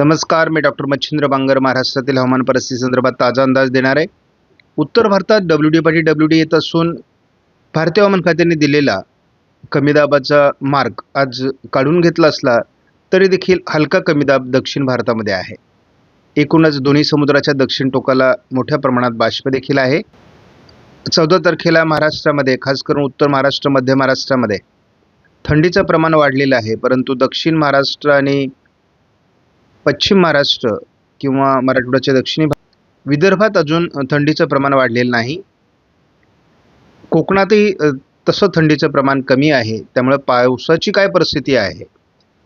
नमस्कार मी डॉक्टर मच्छिंद्र बांगर महाराष्ट्रातील हवामान परिस्थिती संदर्भात ताजा अंदाज देणार आहे. उत्तर भारतात डब्ल्यू डी पाठी डब्ल्यू डी येत असून भारतीय हवामान खात्याने दिलेला कमी दाबाचा मार्ग आज काढून घेतला असला तरी देखील हलका कमी दाब दक्षिण भारतामध्ये आहे. एकूणच दोन्ही समुद्राच्या दक्षिण टोकाला मोठ्या प्रमाणात बाष्प देखील आहे. चौदा तारखेला महाराष्ट्रामध्ये खास करून उत्तर महाराष्ट्र मध्य महाराष्ट्रामध्ये थंडीचं प्रमाण वाढलेलं आहे परंतु दक्षिण महाराष्ट्र आणि पश्चिम महाराष्ट्र किंवा मराठवाड्याच्या दक्षिणी भाग विदर्भात अजून थंडीचं प्रमाण वाढलेलं नाही. कोकणातही तसं थंडीचं प्रमाण कमी आहे. त्यामुळे पावसाची काय परिस्थिती आहे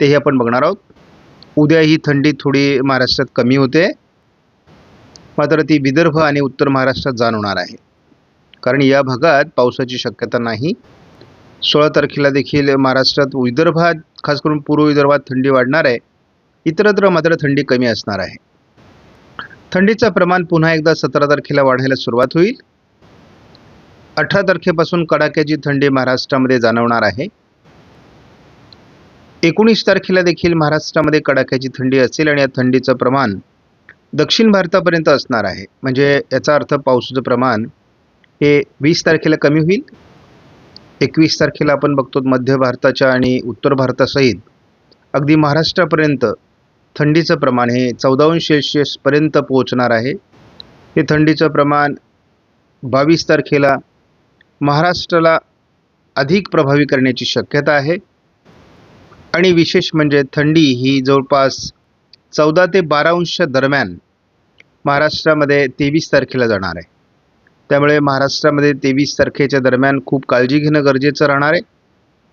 तेही आपण बघणार आहोत. उद्या ही थंडी थोडी महाराष्ट्रात कमी होते. मात्र ती विदर्भ आणि उत्तर महाराष्ट्रात जाणवणार आहे. कारण या भागात पावसाची शक्यता नाही. सोळा तारखेला देखील महाराष्ट्रात विदर्भात खास करून पूर्व विदर्भात थंडी वाढणार आहे. इतरत्र मात्र थंडी कमी असणार आहे. थंडीचं प्रमाण पुन्हा एकदा सतरा तारखेला वाढायला सुरुवात होईल. अठरा तारखेपासून कडाक्याची थंडी महाराष्ट्रामध्ये जाणवणार आहे. एकोणीस तारखेला देखील महाराष्ट्रामध्ये कडाक्याची थंडी असेल आणि या थंडीचं प्रमाण दक्षिण भारतापर्यंत असणार आहे. म्हणजे याचा अर्थ पावसाचं प्रमाण हे वीस तारखेला कमी होईल. एकवीस तारखेला आपण बघतो मध्य भारताच्या आणि उत्तर भारतासहित अगदी महाराष्ट्रापर्यंत थंडीचं प्रमाण हे चौदा अंश पोहोचणार आहे. हे थंडीचं प्रमाण बावीस तारखेला महाराष्ट्राला अधिक प्रभावी करण्याची शक्यता आहे. आणि विशेष म्हणजे थंडी ही जवळपास चौदा ते बारा अंश दरम्यान महाराष्ट्रामध्ये तेवीस तारखेला जाणार आहे. त्यामुळे महाराष्ट्रामध्ये तेवीस तारखेच्या दरम्यान खूप काळजी घेणं गरजेचं राहणार आहे.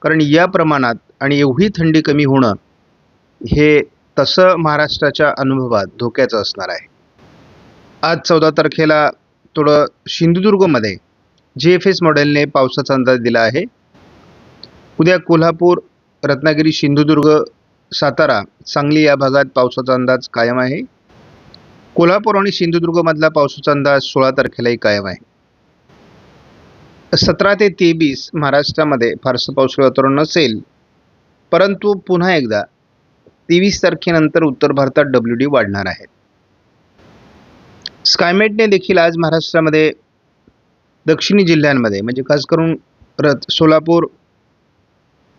कारण या प्रमाणात आणि एवढी थंडी कमी होणं हे तसं महाराष्ट्राच्या अनुभवात धोक्याचं असणार आहे. आज चौदा तारखेला थोडं सिंधुदुर्गमध्ये जी एफ एस मॉडेलने पावसाचा अंदाज दिला आहे. उद्या कोल्हापूर रत्नागिरी सिंधुदुर्ग सातारा सांगली या भागात पावसाचा अंदाज कायम आहे. कोल्हापूर आणि सिंधुदुर्गमधला पावसाचा अंदाज सोळा तारखेलाही कायम आहे. सतरा ते तेवीस महाराष्ट्रामध्ये फारसं पावसाळी वातावरण नसेल परंतु पुन्हा एकदा तेवीस तारखेनंतर उत्तर भारतात डब्ल्यू डी वाढणार आहेत स्कायमेटने देखील आज महाराष्ट्रामध्ये दक्षिणी जिल्ह्यांमध्ये म्हणजे खास करून रत सोलापूर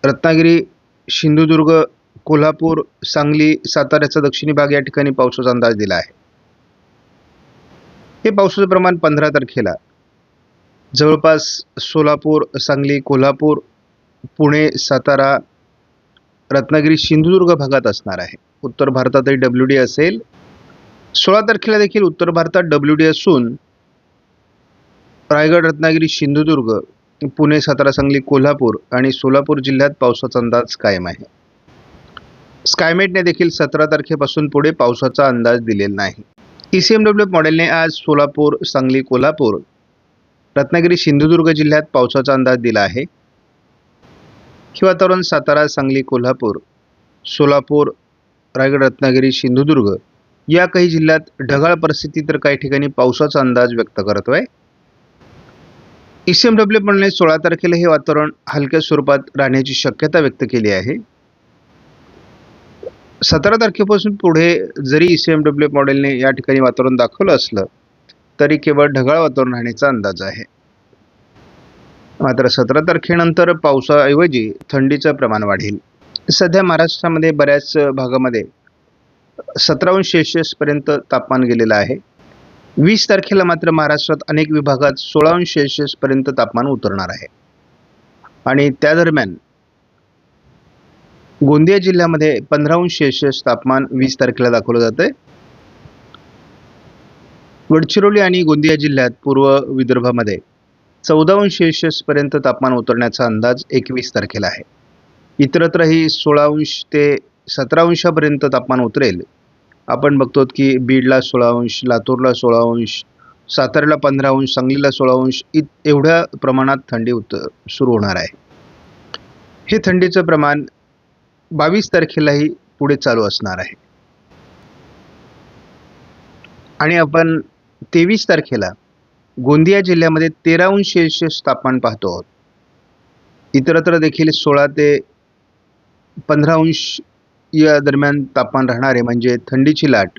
रत्नागिरी सिंधुदुर्ग कोल्हापूर सांगली साताऱ्याचा दक्षिणी भाग या ठिकाणी पावसाचा अंदाज दिला आहे. हे पावसाचं प्रमाण पंधरा तारखेला. जवळपास सोलापूर सांगली कोल्हापूर पुणे सातारा रत्नागिरी सिंधुदुर्ग भागात असणार आहे. उत्तर भारतातही डब्ल्यू डी असेल. सोळा तारखेला देखील उत्तर भारतात डब्ल्यू डी असून रायगड रत्नागिरी सिंधुदुर्ग पुणे सातारा सांगली कोल्हापूर आणि सोलापूर जिल्ह्यात पावसाचा अंदाज कायम आहे. स्कायमेटने देखील सतरा तारखेपासून पुढे पावसाचा अंदाज दिलेला नाही. ई सी एम डब्ल्यू मॉडेलने आज सोलापूर सांगली कोल्हापूर रत्नागिरी सिंधुदुर्ग जिल्ह्यात पावसाचा अंदाज दिला आहे. हे वातावरण सातारा सांगली कोल्हापूर सोलापूर रायगड रत्नागिरी सिंधुदुर्ग या काही जिल्ह्यात ढगाळ परिस्थिती तर काही ठिकाणी पावसाचा अंदाज व्यक्त करतोय ई सी एम डब्ल्यू मॉडेलने सोळा तारखेला हे वातावरण हलक्या स्वरूपात राहण्याची शक्यता व्यक्त केली आहे. सतरा तारखेपासून पुढे जरी ई सी एम डब्ल्यू मॉडेलने या ठिकाणी वातावरण दाखवलं असलं तरी केवळ ढगाळ वातावरण राहण्याचा अंदाज आहे. मात्र सतरा तारखेनंतर पावसाऐवजी थंडीचं प्रमाण वाढेल. सध्या महाराष्ट्रामध्ये बऱ्याच भागामध्ये सतराहून सेल्शियसपर्यंत तापमान गेलेलं आहे. वीस तारखेला मात्र महाराष्ट्रात अनेक विभागात सोळाहून सेल्शियसपर्यंत तापमान उतरणार आहे. आणि त्या दरम्यान गोंदिया जिल्ह्यामध्ये पंधराहून सेल्शियस तापमान वीस तारखेला दाखवलं जातंय. गडचिरोली आणि गोंदिया जिल्ह्यात पूर्व विदर्भामध्ये चौदा अंश सेल्सिअसपर्यंत तापमान उतरण्याचा अंदाज एकवीस तारखेला आहे. इतरत्रही सोळा अंश ते सतरा अंशापर्यंत तापमान उतरेल. आपण बघतो की बीडला सोळा अंश लातूरला सोळा अंश साताऱ्याला पंधरा अंश सांगलीला सोळा अंश इत एवढ्या प्रमाणात थंडी उत सुरू होणार आहे. हे थंडीचं प्रमाण बावीस तारखेलाही पुढे चालू असणार आहे. आणि आपण तेवीस तारखेला गोंदिया जिल्ह्यामध्ये तेरा अंश सेल्सिअस तापमान पाहतो आहोत. इतरत्र देखील सोळा ते पंधरा अंश या दरम्यान तापमान राहणार आहे म्हणजे थंडीची लाट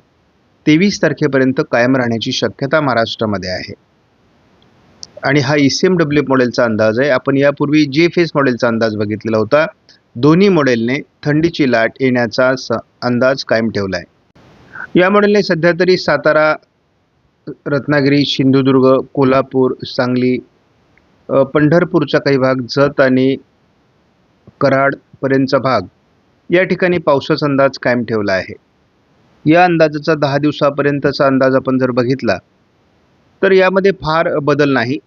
तेवीस तारखेपर्यंत कायम राहण्याची शक्यता महाराष्ट्रामध्ये आहे. आणि हा ई सी एम डब्ल्यू मॉडेलचा अंदाज आहे. आपण यापूर्वी जे फेस मॉडेलचा अंदाज बघितलेला होता. दोन्ही मॉडेलने थंडीची लाट येण्याचा स अंदाज कायम ठेवला आहे. या मॉडेलने सध्या तरी सातारा रत्नागिरी सिंधुदुर्ग कोल्हापूर सांगली पंढरपूरचा काही भाग जत आणि कराडपर्यंतचा भाग. या ठिकाणी पावसाचा अंदाज कायम ठेवला आहे. या अंदाजाचा दहा दिवसापर्यंतचा अंदाज आपण जर बघितला तर यामध्ये फार बदल नाही.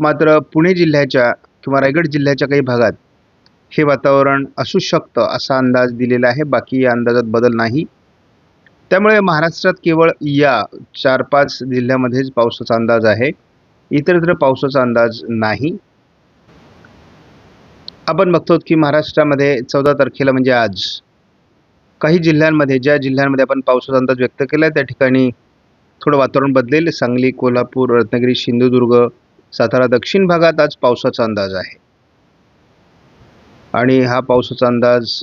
मात्र पुणे जिल्ह्याच्या किंवा रायगड जिल्ह्याच्या काही भागात हे वातावरण असू शकतं असा अंदाज दिलेला आहे. बाकी या अंदाजात बदल नाही. त्यामुळे महाराष्ट्रात केवळ या चार पाच जिल्ह्यामध्येच पावसाचा अंदाज आहे. इतरत्र पावसाचा अंदाज नाही. आपण बघतो की महाराष्ट्रामध्ये चौदा तारखेला म्हणजे आज काही जिल्ह्यांमध्ये ज्या जिल्ह्यांमध्ये आपण पावसाचा अंदाज व्यक्त केला आहे त्या ठिकाणी थोडं वातावरण बदलेल. सांगली कोल्हापूर रत्नागिरी सिंधुदुर्ग सातारा दक्षिण भागात आज पावसाचा अंदाज आहे. आणि हा पावसाचा अंदाज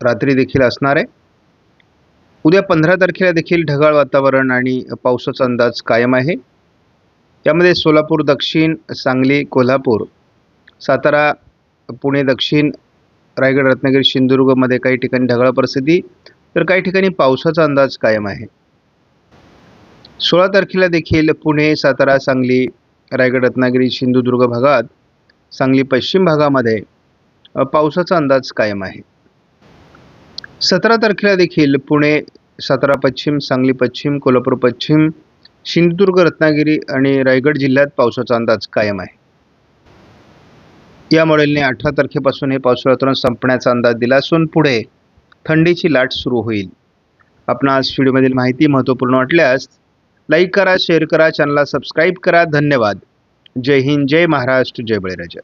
रात्री देखील असणार आहे. उद्या पंधरा तारखेला देखील ढगाळ वातावरण आणि पावसाचा अंदाज कायम आहे. यामध्ये सोलापूर दक्षिण सांगली कोल्हापूर सातारा पुणे दक्षिण रायगड रत्नागिरी सिंधुदुर्गमध्ये काही ठिकाणी ढगाळ परिस्थिती तर काही ठिकाणी पावसाचा अंदाज कायम आहे. सोळा तारखेला देखील पुणे सातारा सांगली रायगड रत्नागिरी सिंधुदुर्ग भागात सांगली पश्चिम भागामध्ये पावसाचा अंदाज कायम आहे. सतरा तारखेला देखील पुणे सातारा पश्चिम सांगली पश्चिम कोल्हापूर पश्चिम सिंधुदुर्ग रत्नागिरी आणि रायगड जिल्ह्यात पावसाचा अंदाज कायम आहे. या मॉडेलने अठरा तारखेपासून हे पावसाळा संपण्याचा अंदाज दिला असून पुढे थंडीची लाट सुरू होईल. आपणास व्हिडिओमधील माहिती महत्त्वपूर्ण वाटल्यास लाईक करा शेअर करा चॅनलला सबस्क्राईब करा. धन्यवाद. जय हिंद जय महाराष्ट्र जय बळीराजा.